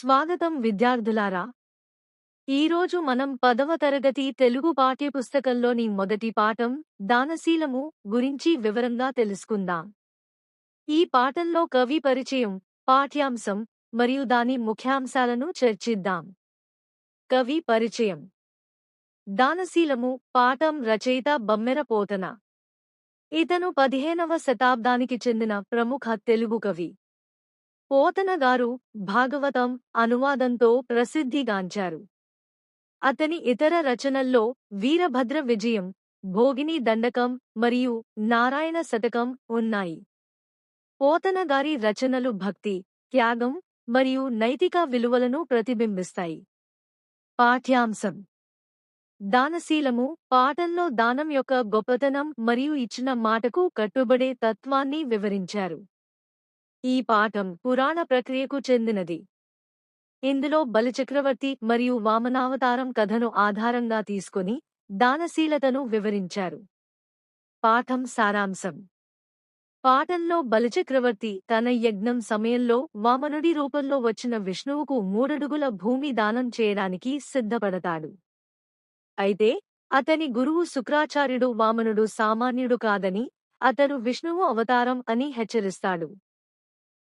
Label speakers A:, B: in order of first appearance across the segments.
A: స్వాగతం విద్యార్థులారా. ఈరోజు మనం పదవ తరగతి తెలుగు పాఠ్యపుస్తకంలోని మొదటి పాఠం దానశీలము గురించి వివరంగా తెలుసుకుందాం. ఈ పాఠంలో కవి పరిచయం పాఠ్యాంశం మరియు దాని ముఖ్యాంశాలను చర్చిద్దాం. కవి పరిచయం. దానశీలము పాఠం రచయిత బమ్మెర పోతన. ఇతను పదిహేనవ శతాబ్దానికి చెందిన ప్రముఖ తెలుగు కవి. పోతనగారు భాగవతం అనువాదంతో ప్రసిద్ధిగాంచారు. అతని ఇతర రచనల్లో వీరభద్ర విజయం భోగిని దండకం మరియు నారాయణ శతకం ఉన్నాయి. పోతనగారి రచనలు భక్తి త్యాగం మరియు నైతిక విలువలను ప్రతిబింబిస్తాయి. పాఠ్యాంశం. దానశీలము పాఠంలో దానం యొక్క గొప్పతనం మరియు ఇచ్చిన మాటకు కట్టుబడే తత్వాన్ని వివరించారు. ఈ పాఠం పురాణ ప్రక్రియకు చెందినది. ఇందులో బలిచక్రవర్తి మరియు వామనావతారం కథను ఆధారంగా తీసుకుని దానశీలతను వివరించారు. పాఠం సారాంశం. పాఠంలో బలిచక్రవర్తి తన యజ్ఞం సమయంలో వామనుడి రూపంలో వచ్చిన విష్ణువుకు మూడడుగుల భూమి దానం చేయడానికి సిద్ధపడతాడు. అయితే అతని గురువు శుక్రాచార్యుడు వామనుడు సామాన్యుడు కాదని అతను విష్ణువు అవతారం అని హెచ్చరిస్తాడు.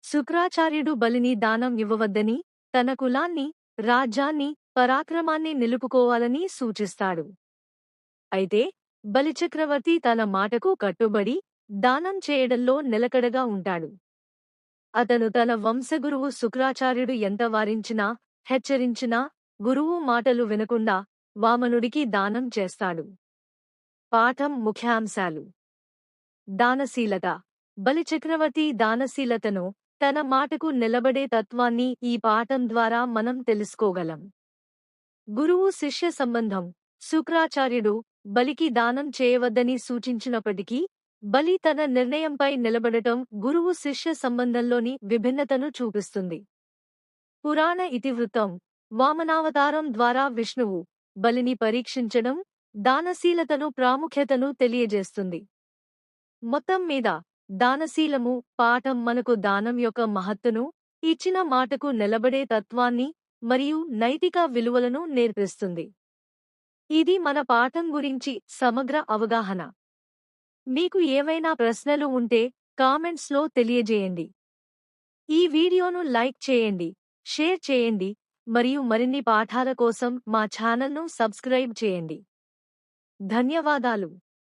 A: శుక్రాచార్యుడు బలిని దానం ఇవ్వవద్దని తన కులాన్ని రాజ్యాన్ని పరాక్రమాన్ని నిలుపుకోవాలని సూచిస్తాడు. అయితే బలిచక్రవర్తి తన మాటకు కట్టుబడి దానం చేయడంలో నిలకడగా ఉంటాడు. అతను తన వంశగురువు శుక్రాచార్యుడు ఎంత వారించినా హెచ్చరించినా గురువు మాటలు వినకుండా వామనుడికి దానం చేస్తాడు. పాఠం ముఖ్యాంశాలు. దానశీలత. బలిచక్రవర్తి దానశీలతను తన మాటకు నిలబడే తత్వాన్ని ఈ పాఠం ద్వారా మనం తెలుసుకోగలం. గురువు శిష్య సంబంధం. శుక్రాచార్యుడు బలికి దానం చేయవద్దని సూచించినప్పటికీ బలి తన నిర్ణయంపై నిలబడటం గురువు శిష్య సంబంధంలోని విభిన్నతను చూపిస్తుంది. పురాణ ఇతివృత్తం. వామనావతారం ద్వారా విష్ణువు బలిని పరీక్షించడం దానశీలతను ప్రాముఖ్యతను తెలియజేస్తుంది. మొత్తం మీద దానశీలము పాఠం మనకు దానం యొక్క మహత్తును ఇచ్చిన మాటకు నిలబడే తత్వాన్ని మరియు నైతిక విలువలను నేర్పిస్తుంది. ఇది మన పాఠం గురించి సమగ్ర అవగాహన. మీకు ఏవైనా ప్రశ్నలు ఉంటే కామెంట్స్లో తెలియజేయండి. ఈ వీడియోను లైక్ చేయండి షేర్ చేయండి మరియు మరిన్ని పాఠాల కోసం మా ఛానల్ను సబ్స్క్రైబ్ చేయండి. ధన్యవాదాలు.